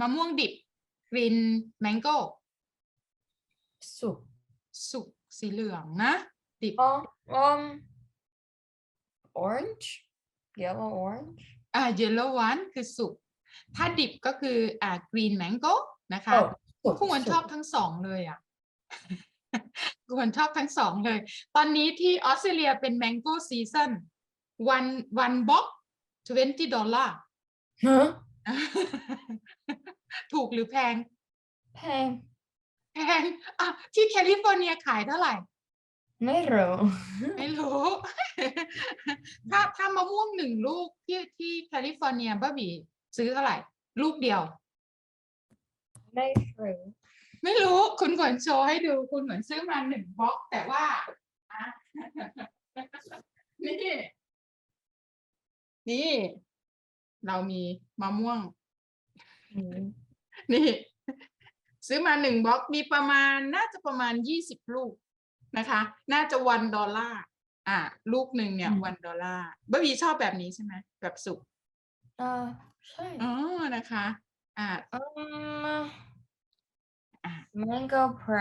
มะม่วงดิบกรีนแมงโก้สุกสุกสีเหลืองนะ ดิบอ๋อ um orange yellow orange อ่า yellow one คือสุก ถ้าดิบก็คืออ่า green mango นะคะโอ้สุกคุณควรชอบสุกทั้งสองเลยอะควรชอบทั้งสองเลย ตอนนี้ที่ออสเตรเลียเป็น mango season one one box twenty dollar ฮะ ถูกหรือแพง แพง แพงอะที่แคลิฟอร์เนียขายเท่าไหร่ ไม่รู้ไม่รู้ ถ้าถ้ามะม่วงหนึ่งลูกที่ที่แคลิฟอร์เนียบ้าบีซื้อเท่าไหร่ ลูกเดียว ไม่รู้ไม่รู้คุณขนโชว์ให้ดูคุณเหมือนซื้อมาหนึ่งบล็อก แต่ว่าอะนี่นี่ เรามีมะม่วงอืม นี่ ซื้อมาหนึ่งบล็อกมีประมาณน่าจะประมาณยี่สิบลูกนะคะ น่าจะวันดอลลาร์อะลูกหนึ่งเนี่ย วันดอลลาร์บ้าบีชอบแบบนี้ใช่ไหมแบบสุกอ่าใช่อ๋อนะคะ อ่าอืมอะ mango